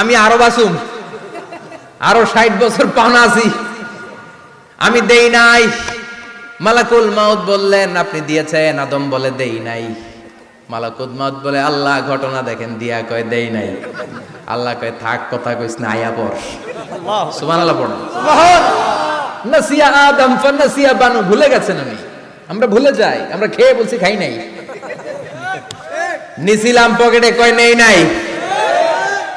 আমি আরও বাসুম। আরও ষাট বছর পাওনা আছি। আমি দেই নাই। মালাকুল মাউত বললেন আপনি দিয়েছেন আদম বলে দেই নাই। মালাকুল মাউত বলে আল্লাহ ঘটনা দেখেন দিয়া কয় দেই নাই। আল্লাহ কয় থাক কথা কইস না আয়া পর সুবহানাল্লাহ। পড়ো। নাসিয়া আদম ফানাসিয়া বানু ভুলে গেছেন আমি আমরা ভুলে যাই আমরা খেয়ে বলছি খাই নাই। নিছিলাম পকেটে কয় নেই নাই।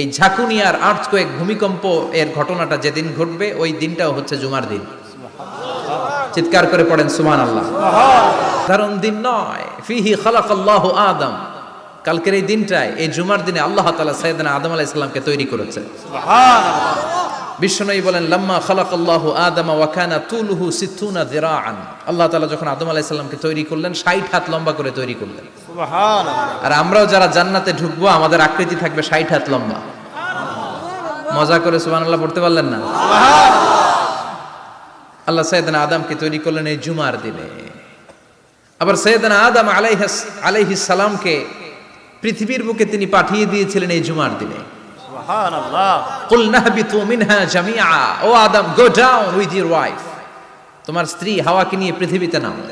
এই ঝাঁকুনিয়ার আর আর্থ কয়েক ভূমিকম্প এর ঘটনাটা যেদিন ঘটবে, ওই দিনটাও হচ্ছে জুমার দিন। চিৎকার করে পড়েন সুমান আল্লাহ কারণ দিন নয়। ফিহি খালাকাল্লাহু আদম। কালকের এই দিনটায়, এই জুমার দিনে আল্লাহ তালা সাইয়েদনা আদম আলাহ ইসলামকে তৈরি করেছে। বিশ্বনবী বলেন লাম্মা খালাকাল্লাহু আদামা ওয়া কানা তুলুহু সিত্তুনা যিরাআন। আল্লাহ তাআলা যখন আদম আলাইহিস সালামকে তৈরি করলেন 60 হাত লম্বা করে তৈরি করলেন। আর আমরাও যারা জান্নাতে ঢুকবো আমাদের আকৃতি থাকবে 60 হাত লম্বা। মজা করে সুবহানাল্লাহ পড়তে পারলেন না? আল্লাহ সাইয়েদনা আদমকে তৈরি করলেন এই জুমার দিনে। আবার সৈয়দনা আদম আলাইহাস আলাইহিস সালামকে পৃথিবীর বুকে তিনি পাঠিয়ে দিয়েছিলেন এই জুমার দিনে। ওয়াইফ তোমার স্ত্রী হাওয়াকে নিয়ে পৃথিবীতে নামো।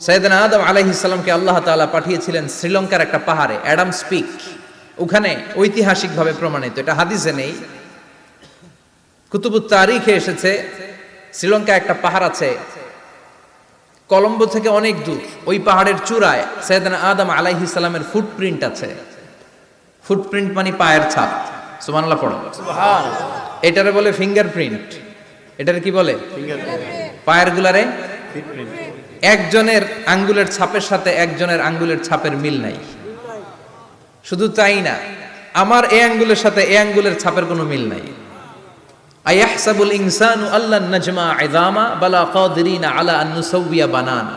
সৈয়দনা আদম আলাইহিস আল্লাহ তাআলা পাঠিয়েছিলেন শ্রীলঙ্কার একটা পাহাড়ে, অ্যাডাম স্পিক। ওখানে ঐতিহাসিকভাবে প্রমাণিত, এটা হাদিসে নেই। কুতুবুত তারিখে এসেছে, শ্রীলঙ্কা একটা পাহাড় আছে, কলম্বো থেকে অনেক দূর। ওই পাহাড়ের চূড়ায় সৈয়দনা আদম আলাইহিস সালামের ফুটপ্রিন্ট আছে। ফুটপ্রিন্ট মানে পায়ের ছাপ। সুবহানাল্লাহ পড়ো। এটারে বলে ফিঙ্গারপ্রিন্ট এটার কি বলে? পায়ের গুলারে? একজনের আঙ্গুলের ছাপের সাথে একজনের আঙ্গুলের ছাপের মিল নাই। শুধু তাই না আমার এ আঙ্গুলের সাথে এ আঙ্গুলের ছাপের কোনো মিল নাই। আয়াহসাবুল ইনসানু আল্লাহ নাজমা ইযামা বালা কাদিরিনা আলা আন নুসাউবিয়া বানানা।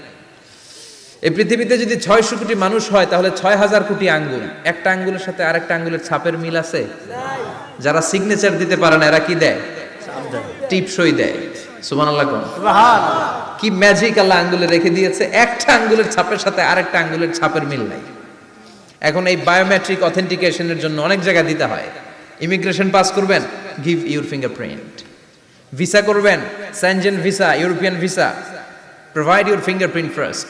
এই পৃথিবীতে যদি ছয়শো কোটি মানুষ হয় তাহলে ছয় হাজার কোটি আঙ্গুল। একটা আঙ্গুলের সাথে আরেকটা আঙ্গুলের ছাপের মিল আছে? যারা সিগনেচার দিতে পারে না এরা কি দেয়? টিপসই দেয়। সুমান আল্লাহ কি ম্যাজিক আল্লাহ আঙ্গুলে রেখে দিয়েছে? একটা আঙ্গুলের ছাপের সাথে আরেকটা আঙ্গুলের ছাপের মিল নাই। এখন এই বায়োমেট্রিক অথেন্টিকেশনের জন্য অনেক জায়গায় দিতে হয়। ইমিগ্রেশন পাস করবেন গিভ ইউর ফিঙ্গারপ্রিন্ট ভিসা করবেন Schengen visa European visa provide your fingerprint first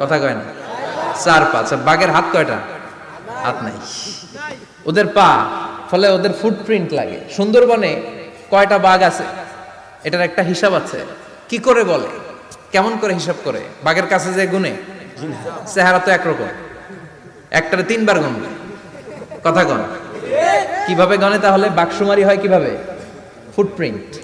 কথা কয় না। চার পা আচ্ছা বাঘের হাত কয়টা? হাত নাই। ওদের পা, ফলে ওদের ফুটপ্রিন্ট লাগে। সুন্দরবনে কয়টা বাঘ আছে? এটার একটা হিসাব আছে। কি করে বলে? কেমন করে হিসাব করে? বাঘের কাছে যে গুনে চেহারা তো একরকম। একটার তিনবার গুনবে কথা কন। কীভাবে গনে তাহলে? বাঘ সুমারি হয় কীভাবে? ফুটপ্রিন্ট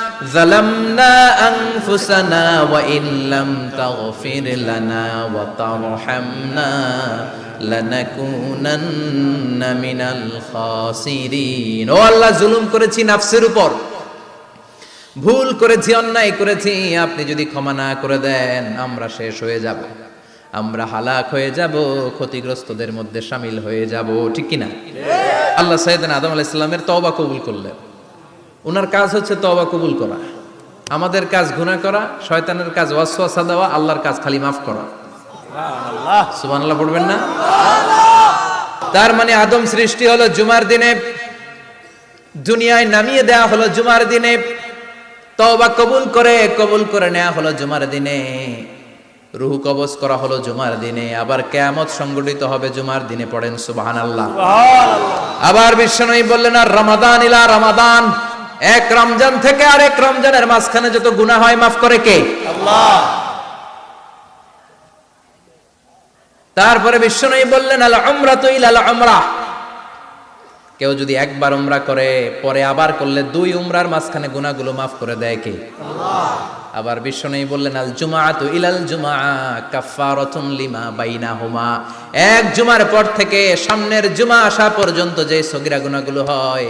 ظلمنا أنفسنا وإن لم تغفر لنا وترحمنا লানাকুনান্না মিনাল খাসিরিন ও আল্লাহ জুলুম করেছি নাফসের উপর ভুল করেছি অন্যায় করেছি আপনি যদি ক্ষমা না করে দেন আমরা শেষ হয়ে যাব আমরা হালাক হয়ে যাব ক্ষতিগ্রস্তদের মধ্যে সামিল হয়ে যাব ঠিক কি না আল্লাহ সাইদান আদম আলাহ ইসলামের তওবা কবুল করলেন ওনার কাজ হচ্ছে তওবা কবুল করা। আমাদের কাজ গুনাহ করা শয়তানের কাজ ওয়াসওয়াসা দেওয়া আল্লাহর কাজ খালি মাফ করা। আল্লাহ সুবহানাল্লাহ পড়বেন না? তার মানে আদম সৃষ্টি হলো জুমার দিনে দুনিয়ায় নামিয়ে দেয়া হলো জুমার দিনে তওবা কবুল করে কবুল করে নেওয়া হলো জুমার দিনে। রুহু কবজ করা হলো জুমার দিনে আবার কেয়ামত সংগঠিত হবে জুমার দিনে পড়েন সুবহানাল্লাহ। আবার বিশ্বনবী বললেন আর রমাদান ইলা রমাদান। এক রমজান থেকে আরেক রমজানের মাঝখানে যত গুনাহ হয় মাফ করে কে? আল্লাহ। তারপরে বিশ্বনবী বললেন আল উমরা তো ইলাল উমরা। কেউ যদি একবার উমরা করে পরে আবার করলে দুই উমরার মাঝখানে গুনাহগুলো মাফ করে দেয় কে? আবার বিশ্বনবী বললেন আল জুমাআতু ইলাল জুমআ কাফফারাতুন লিমা বাইনাহুমা। এক জুমার পর থেকে সামনের জুমা আসা পর্যন্ত যে সগিরা গুনাহগুলো হয়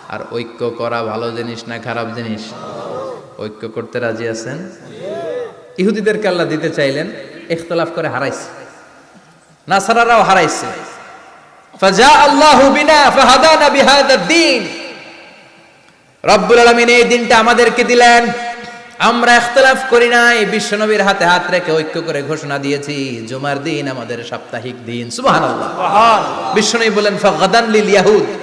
আর ঐক্য করা ভালো জিনিস না খারাপ জিনিস? ঐক্য করতে রাজি আছেন? ইহুদিদেরকে আল্লাহ দিতে চাইলেন ইখতলাফ করে হারাইছে। নাসারারাও হারাইছে। রব্বুল আলামিন এই দিনটা আমাদেরকে দিলেন। আমরা ইখতলাফ করি নাই বিশ্বনবীর হাতে হাত রেখে ঐক্য করে ঘোষণা দিয়েছি জুমার দিন আমাদের সাপ্তাহিক দিন। সুবহানাল্লাহ। বিশ্বনবী বলেন ফাগাদান লিল ইয়াহুদ।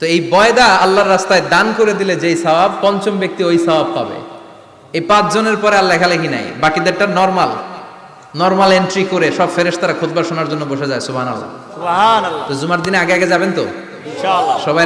তো এই বয়দা আল্লাহর রাস্তায় দান করে দিলে যেই স্বভাব পঞ্চম ব্যক্তি ওই স্বভাব পাবে। এই পাঁচ জনের পরে আর লেখালেখি নাই। বাকিদেরটা নর্মাল নর্মাল এন্ট্রি করে সব ফেরেশতারা খুতবা শোনার জন্য বসে যায় সুবহানাল্লাহ। সুবহানাল্লাহ। তো জুমার দিনে আগে আগে যাবেন তো? ইনশাআল্লাহ। সবাই